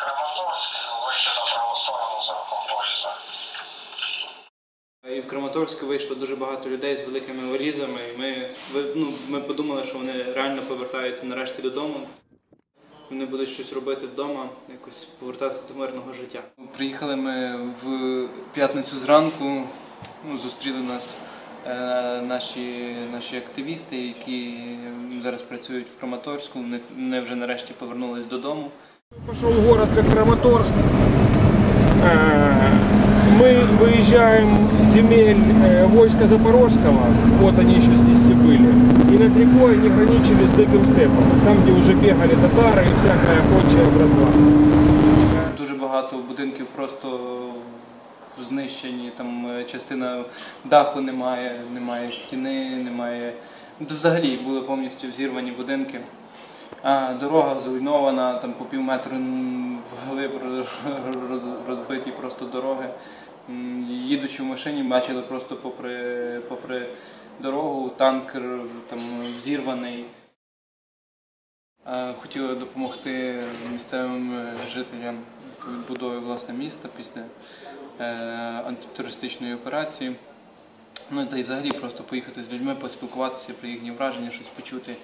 Краматорск, вийшли на праву сторону за рухом поїзда. І в Краматорськ вийшло дуже багато людей з великими валізами. І ми, ну, ми подумали, що вони реально повертаються нарешті додому. Вони будуть щось робити вдома, якось повертатися до мирного життя. Приїхали ми в п'ятницю зранку. Ну, зустріли нас е, наші, наші активісти, які зараз працюють в Краматорську. Вони, вони вже нарешті повернулись додому. Пошел город как Краматорск. Э, Мы выезжаем с земель э, войска Запорожского, вот они еще здесь все были. И над рекой они граничили с Диким степом, там, где уже бегали татары и всякая прочая братва. Дуже багато будинків просто знищені, там е, частина даху немає, немає стіни, немає. Ну, то взагалі були повністю взірвані будинки. Дорога зруйнована, там по пів метру вглиб роз- роз- розбиті просто дороги. Їдучи в машині, бачили просто попри, попри дорогу, танкер там взірваний. Хотіли допомогти місцевим е, жителям відбудові власне міста після е, антитерористичної операції. Ну та й взагалі просто поїхати з людьми, поспілкуватися про їхні враження, щось почути,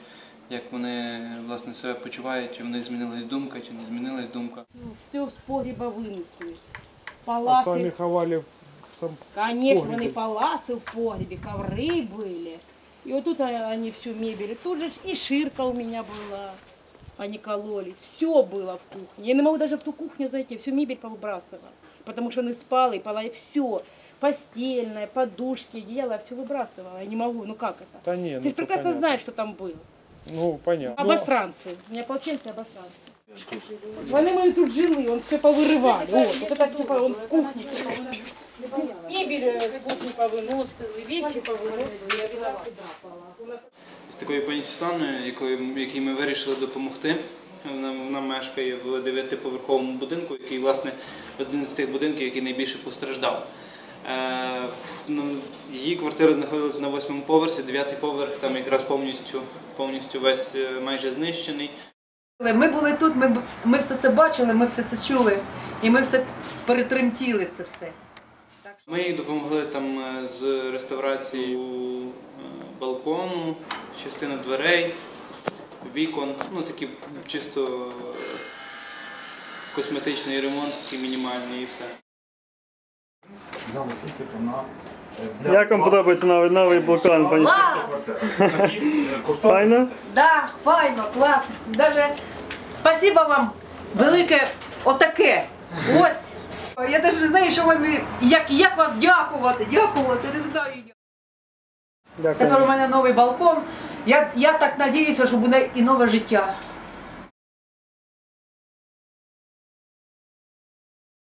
як вони власне себе почувають, чи в них змінилась думка, чи не змінилась думка. все с погреба вынесли. А Палаты, сами ховали в сам... конечно, погребе. вон и палаты в погребе, ковры были. И вот тут а- они всю мебель. И тут же ж и ширка у меня была. Они кололи. Все было в кухне. Я не могу даже в ту кухню зайти. Всю мебель повыбрасывала. Потому что он и спал, и пола, и все. Постельное, подушки, одеяло, все выбрасывала. Я не могу. Ну как это? Да не, Ты ну прекрасно понятно. знаешь, что там было. Ну, понятно. Обосранцы. У меня ополченцы обосранцы. Вони мої тут жили, он все повырывали. Вот, вот это все, по- он в кухне. Мебель э, с кухни повыносили, вещи повыносили. Я виновата. З такою пані Світланою, якою, якій ми вирішили допомогти. Вона, вона мешкає в дев'ятиповерховому будинку, який, власне, один з тих будинків, який найбільше постраждав. Е, ну, її квартира знаходилася на восьмому поверсі, дев'ятий поверх там якраз повністю, повністю весь е, майже знищений. Ми були тут, ми, ми все це бачили, ми все це чули, і ми все перетремтіли це все. Ми їй допомогли там е, з реставрацією балкону, частина дверей, вікон, ну такі чисто косметичний ремонт, такий мінімальний і все. Як вам подобається новий, новий блокан, пані? Файно? Да, файно, класно. Даже спасибо вам велике отаке. Ось. Я навіть не знаю, що вам і- як, як вас дякувати, дякувати, не знаю. Тепер у Дякую. мене новий балкон. Я, я так надіюся, що буде і нове життя.